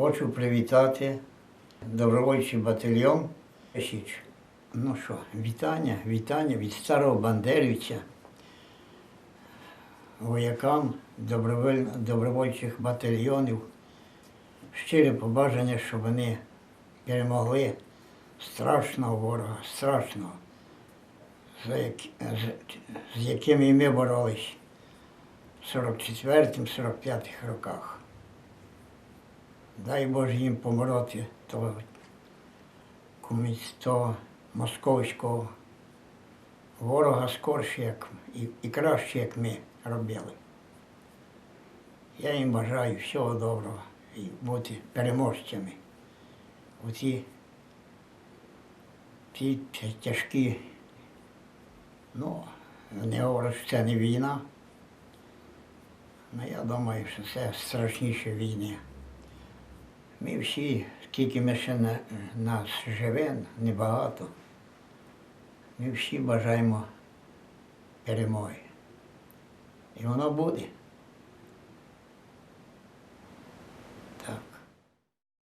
Хочу привітати добровольчий батальйон Січ. Ну що, вітання, вітання від старого бандерівця, воякам добровольчих батальйонів. Щире побажання, щоб вони перемогли страшного ворога, страшного, з яким і ми боролись в 44-45 роках. Дай Боже їм помороти того комусь того московського ворога скорше, як і, і краще, як ми робили. Я їм бажаю всього доброго і бути переможцями у ці, ці тяжкі, ну, не говорять, що це не війна. Ну, я думаю, що це страшніше війни. Ми всі, скільки ми ще на, нас живе, небагато, ми всі бажаємо перемоги. І воно буде.